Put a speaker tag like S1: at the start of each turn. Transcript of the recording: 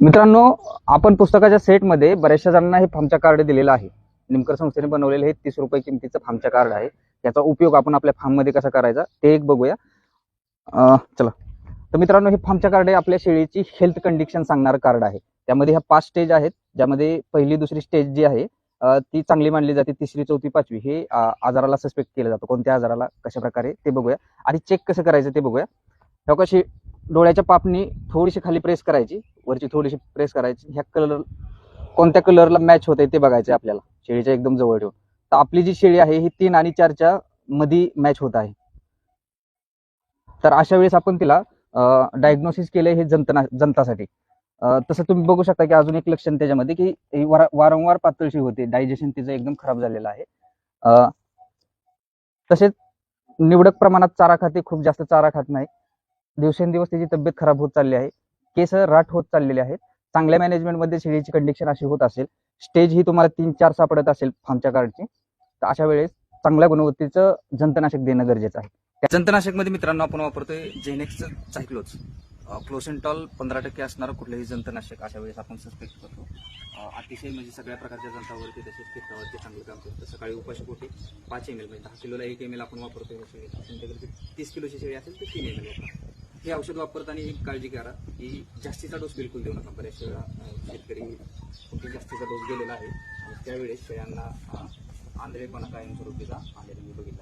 S1: मित्रांनो आपण पुस्तकाच्या सेटमध्ये बऱ्याचशा जणांना हे फार्मच्या कार्ड दिलेलं आहे. निमकर संस्थेने बनवलेलं हे तीस रुपये किमतीचं फार्मच्या कार्ड आहे. याचा उपयोग आपण आपल्या फार्ममध्ये कसा करायचा ते एक बघूया. चला. तर मित्रांनो हे फार्मच्या कार्ड आहे आपल्या शेळीची हेल्थ कंडिशन सांगणारं कार्ड आहे. त्यामध्ये ह्या पाच स्टेज आहेत. ज्यामध्ये पहिली दुसरी स्टेज जी आहे ती चांगली मानली जाते. तिसरी चौथी पाचवी हे आजाराला सस्पेक्ट केलं जातं. कोणत्या आजाराला कशा प्रकारे ते बघूया. आणि चेक कसं करायचं ते बघूया. ह्या कशी डोळ्याच्या पापणी थोडीशी खाली प्रेस करायची. वरची थोडीशी प्रेस करायची. ह्या कलर कोणत्या कलरला मॅच होते ते बघायचे आपल्याला. शेळीच्या एकदम जवळ ठेवून. तर आपली जी शेळी आहे ही तीन आणि चारच्या मध्ये मॅच होत आहे. तर अशा वेळेस आपण तिला डायग्नोसिस केलंय हे जंतना जंतासाठी. तसं तुम्ही बघू शकता की अजून एक लक्षण त्याच्यामध्ये की वारंवार पातळशी होते. डायजेशन तिचं एकदम खराब झालेलं आहे. तसेच निवडक प्रमाणात चारा खाते. खूप जास्त चारा खात नाही. दिवसेंदिवस त्याची तब्येत खराब होत चालली आहे. केस राठ होत चाललेले आहेत. चांगल्या मॅनेजमेंटमध्ये शेळीची कंडिशन अशी होत असेल स्टेज ही तुम्हाला तीन चार सापडत असेल फार्मच्या कार्डची तर अशा वेळेस चांगल्या गुणवत्तेचं जंतनाशक देणं गरजेचं आहे. जंतनाशकमध्ये मित्रांनो आपण वापरतोय जेनेक्सचं सायक्लोज क्लोसेंटॉल पंधरा टक्के असणारं कुठलंही जंतनाशक अशा वेळेस आपण सस्पेक्ट करतो. अतिशय म्हणजे सगळ्या प्रकारच्या जंतावरती तसेच पिकावरती चांगलं काम करतो. सकाळी उपाशीपोटी पाच एम एल म्हणजे दहा किलोला एक एम एल आपण वापरतोय तीस किलोची शेळी असेल तर तीन एम एल वापरतो हे औषध वापरताना एक काळजी करा की जास्तीचा डोस बिलकुल देऊ नका. बऱ्याच वेळा शेतकरी कुठे जास्तीचा डोस गेलेला आहे. आणि त्यावेळेस शेळ्यांना अं, आंधळेपणा कायमस्वरूपीचा आलेला मी बघितला.